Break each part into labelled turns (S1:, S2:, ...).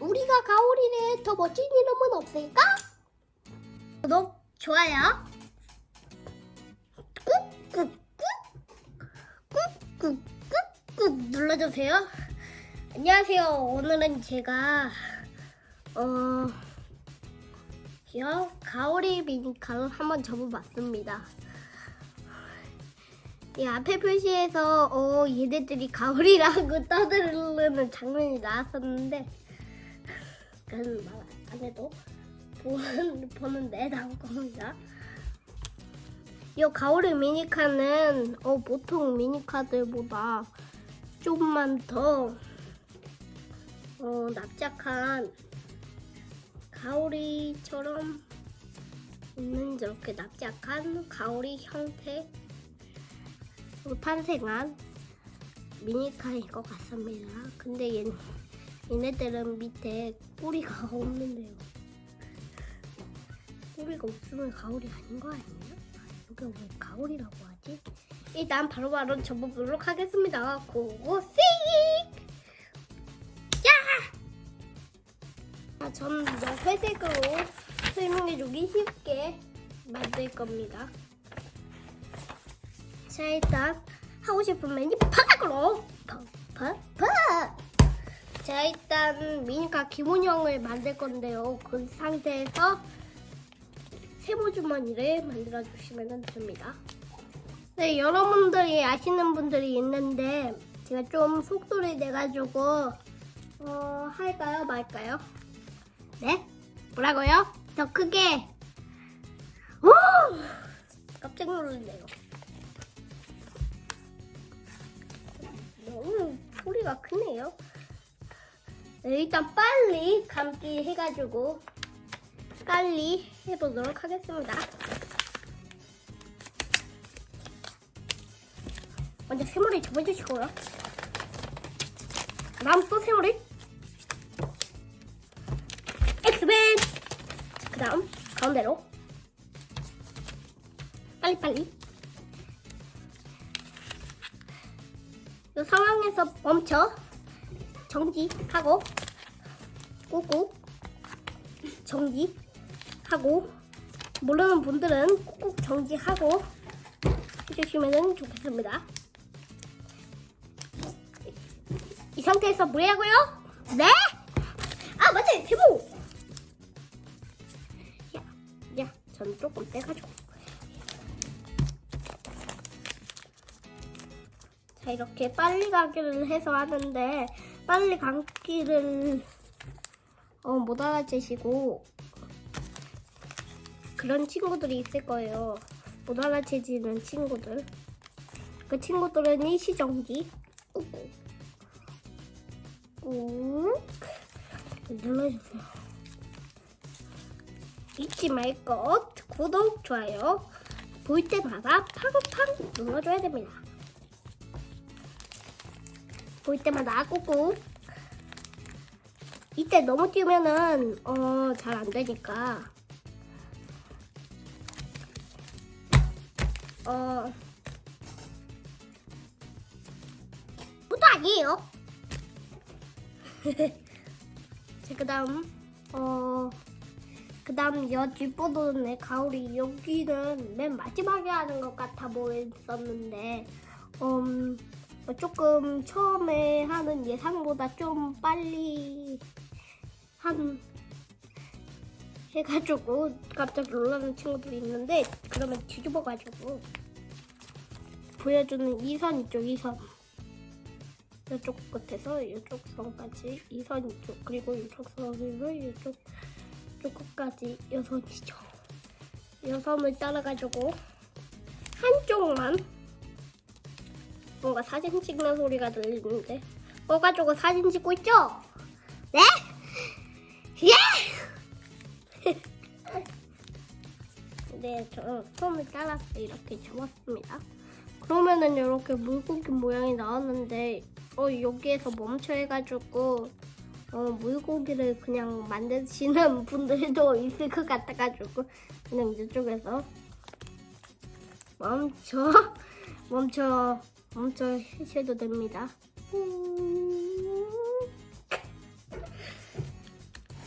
S1: 우리가 가오리를 더 멋진 이름은 없을까? 구독, 좋아요. 꾹꾹꾹 꾹꾹꾹꾹 눌러주세요. 안녕하세요. 오늘은 제가 어, 여 가오리 미니카를 한번 접어봤습니다. 이 앞에 표시에서 어, 얘네들이 가오리라고 떠들는 장면이 나왔었는데 그건 말안 해도 보는, 보는데 나올 겁니다. 이 가오리 미니카는 어, 보통 미니카들보다 조금만 더 어, 납작한 가오리처럼 있는 저렇게 납작한 가오리 형태 로 탄생한 미니카인 것 같습니다. 근데 얘, 얘네들은 밑에 꼬리가 없는데요. 꼬리가 없으면 가오리 아닌 거 아니에요? 이게 왜 가오리라고 하지? 일단 바로바로 접어보도록 하겠습니다. 고고씩! 야! 아, 이제 회색으로 설명해주기 쉽게 만들 겁니다. 자 일단 하고 싶은 메뉴 파닥으로 파파 파자 일단 미니카 기본형을 만들 건데요. 그 상태에서 세모주머니를 만들어 주시면 됩니다. 네 여러분들이 아시는 분들이 있는데 제가 좀 속도를 내가지고 어 할까요? 말까요? 네? 뭐라고요? 더 크게. 오! 깜짝 놀랐네요. 너무 소리가 크네요. 네, 일단 빨리 감기 해가지고 빨리 해보도록 하겠습니다. 먼저 세모리 접어주시고요. 다음 또 세모리. 엑스맨. 그 다음 가운데로. 빨리빨리. 이 상황에서 멈춰 정지하고 꾹꾹 정지하고 모르는 분들은 꾹꾹 정지하고 해주시면 좋겠습니다. 이 상태에서 뭐라고요? 네? 아 맞아 제목. 야, 야, 전 조금 빼가지고. 자 이렇게 빨리 가기를 해서 하는데 빨리 감기를 어, 못 알아채시고 그런 친구들이 있을 거예요. 못 알아채지는 친구들. 그 친구들은 일시정지 꾹 눌러주세요. 잊지 말 것 구독, 좋아요 볼 때마다 팡팡 눌러줘야 됩니다. 볼 때마다 꾹꾹. 이때 너무 뛰면은 어 잘 안 되니까 어 그것도 아니에요. 자 그다음 어 그다음 여 뒷부분의 가오리 여기는 맨 마지막에 하는 것 같아 보였었는데 음. 어, 조금 처음에 하는 예상보다 좀 빨리 한 해가지고 깜짝 놀라는 친구들이 있는데 그러면 뒤집어가지고 보여주는 이 선 이쪽 이선. 이쪽 끝에서 이쪽 선까지 이선 이쪽 그리고 이쪽 선으로 이쪽 이쪽 끝까지 여선이죠. 여선을 따라가지고 한쪽만 뭔가 사진 찍는 소리가 들리는데 꺼가지고 사진 찍고 있죠? 네? 예! 네, 저 솜을 잘라서 이렇게 접었습니다. 그러면은 이렇게 물고기 모양이 나왔는데 어 여기에서 멈춰 해가지고 어 물고기를 그냥 만드시는 분들도 있을 것 같아가지고 그냥 이쪽에서 멈춰 멈춰 멈춰 해셔도 됩니다. 음.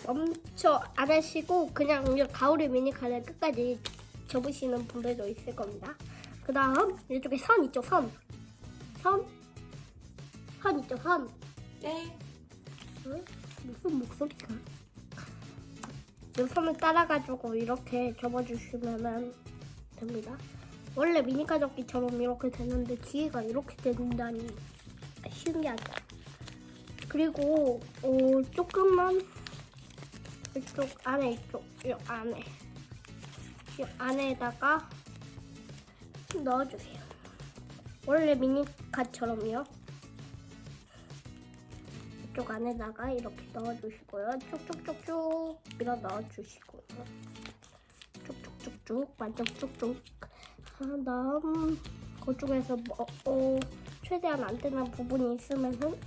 S1: 멈춰 안 하시고 그냥 이 가오리 미니카를 끝까지 접으시는 분들도 있을 겁니다. 그 다음 이쪽에 선 있죠 선. 선. 선 있죠 선.
S2: 네.
S1: 응? 무슨 목소리가? 이 선을 따라가지고 이렇게 접어주시면 됩니다. 원래 미니카 접기처럼 이렇게 되는데 뒤에가 이렇게 된다니 신기하다. 그리고 어, 조금만 이쪽 안에 이쪽 이 안에 이 안에다가 넣어주세요. 원래 미니카처럼요. 이쪽 안에다가 이렇게 넣어주시고요. 쭉쭉쭉쭉 밀어 넣어주시고요. 쭉쭉쭉쭉 완전 쭉쭉. 한 다음 그쪽에서 뭐, 어, 최대한 안 되는 부분이 있으면은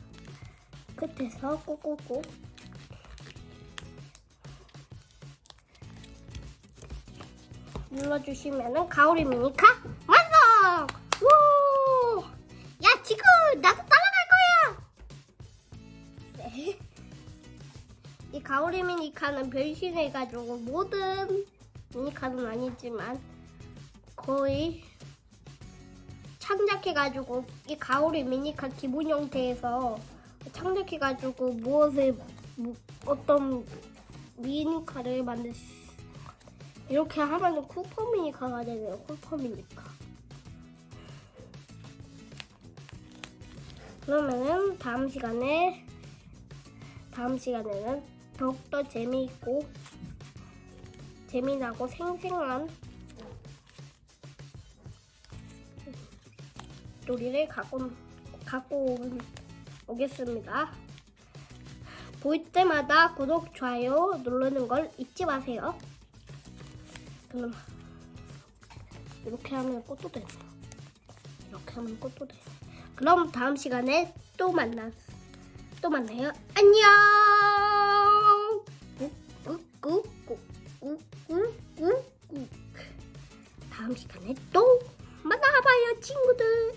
S1: 끝에서 꾹꾹꾹 눌러주시면은 가오리 미니카 완성! 우! 야 지금 나도 따라갈 거야! 네. 이 가오리 미니카는 변신해가지고 모든 미니카는 아니지만 거의 창작해가지고 이 가오리 미니카 기본 형태에서 창작해가지고 무엇을 뭐, 어떤 미니카를 만들 수 이렇게 하면은 쿠퍼 미니카가 되네요. 쿠퍼 미니카. 그러면은 다음 시간에 다음 시간에는 더욱더 재미있고 재미나고 생생한 놀이를 갖고 갖고 온- 오겠습니다. 보일 때마다 구독, 좋아요 누르는 걸 잊지 마세요. 그럼 이렇게 하면 꽃도 되네. 이렇게 하면 꽃도 되네. 그럼 다음 시간에 또 만나 또 만나요. 안녕. 꾹꾹꾹꾹꾹꾹꾹 다음 시간에 또 만나봐요 친구들.